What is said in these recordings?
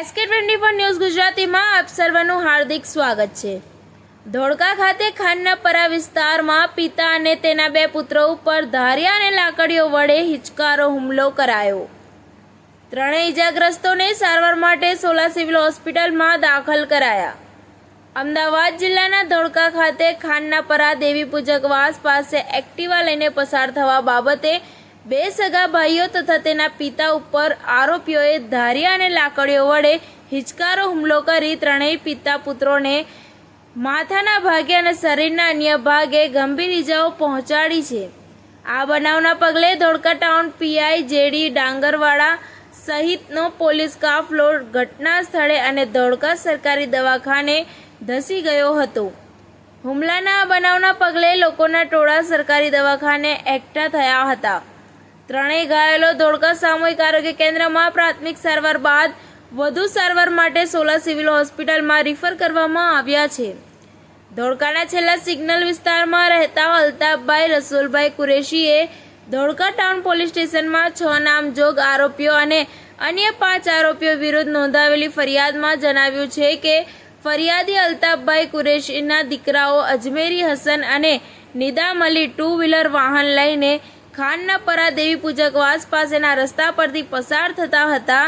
SK twenty four news ગુજરાતીમાં આપ સર્વનું હાર્દિક સ્વાગત છે. ધોળકા ખાતે ખાનનાપરા વિસ્તારમાં પિતા અને તેના બે પુત્રો ઉપર ધારિયા અને લાકડીઓ વડે હિચકારો હુમલો કરાયો. ત્રણેય ઇજાગ્રસ્તોને સારવાર માટે સોલા સિવિલ હોસ્પિટલમાં દાખલ કરાયા. અમદાવાદ જિલ્લાના ધોળકા ખાતે ખાનનાપરા દેવી પૂજકવાસ પાસે એક્ટિવા લઈને પસાર થવા બાબતે બે સગા ભાઈઓ તથા તેના પિતા ઉપર આરોપીઓએ ધારિયા અને લાકડીઓ વડે હિચકારો હુમલો કરી ત્રણેય પિતા પુત્રોને માથાના ભાગે અને શરીરના અન્ય ભાગે ગંભીર ઇજાઓ પહોંચાડી છે. આ બનાવના પગલે Dholka town PI JD Dangarwada સહિતનો પોલીસ કાફલો ઘટના સ્થળે અને ધોળકા સરકારી દવાખાને ધસી ગયો હતો. હુમલાના બનાવના પગલે લોકોના ટોળા સરકારી દવાખાને એકઠા થયા હતા. ત્રણેય ઘાયલો ધોળકા સામૂહિક આરોગ્ય કેન્દ્રમાં પ્રાથમિક સારવાર બાદ વધુ સારવાર માટે સોલા સિવિલ હોસ્પિટલમાં રિફર કરવામાં આવ્યા છે. ધોળકાના છેલ્લા સિગ્નલ વિસ્તારમાં રહેતા અલ્તાફભાઈ રસુલભાઈ કુરેશીએ ધોળકા ટાઉન પોલીસ સ્ટેશનમાં છ નામજોગ આરોપીઓ અને અન્ય પાંચ આરોપીઓ વિરુદ્ધ નોંધાવેલી ફરિયાદમાં જણાવ્યું છે કે ફરિયાદી અલ્તાફભાઈ કુરેશીના દીકરાઓ અજમેરી હસન અને નિદામ અલી ટુ વ્હીલર વાહન લઈને ખાનના પરા દેવી પૂજકવાસ પાસેના રસ્તા પરથી પસાર થતા હતા,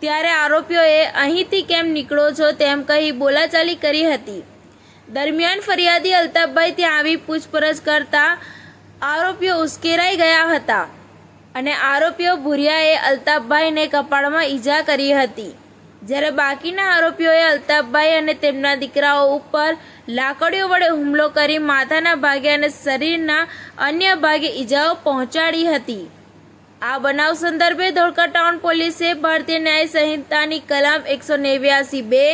ત્યારે આરોપીઓએ અહીંથી કેમ નીકળો છો તેમ કહી બોલાચાલી કરી હતી. દરમિયાન ફરિયાદી અલ્તાફભાઈ ત્યાં આવી પૂછપરછ કરતા આરોપીઓ ઉશ્કેરાઈ ગયા હતા અને આરોપીઓ ભૂરિયાએ અલ્તાફભાઈને કપાળમાં ઈજા કરી હતી. જ્યારે બાકીના આરોપીઓએ અલ્તાફભાઈ અને તેમના દીકરાઓ ઉપર લાકડીઓ વડે હુમલો કરી માથાના ભાગે અને શરીરના અન્ય ભાગે ઈજાઓ પહોંચાડી હતી. આ બનાવ સંદર્ભે ધોળકા ટાઉન પોલીસે ભારતીય ન્યાય સંહિતાની કલમ એકસો નેવ્યાસી બે,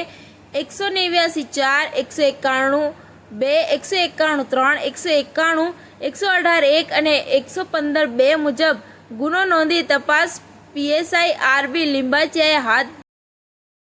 એકસો નેવ્યાસી ચાર, એકસો એકાણું બે, એકસો એકાણું ત્રણ, એકસો એકાણું, એકસો અઢાર એક અને એકસો પંદર બે મુજબ ગુનો નોંધી તપાસ પીએસઆઈ આરબી લિંબાચિયાએ હાથ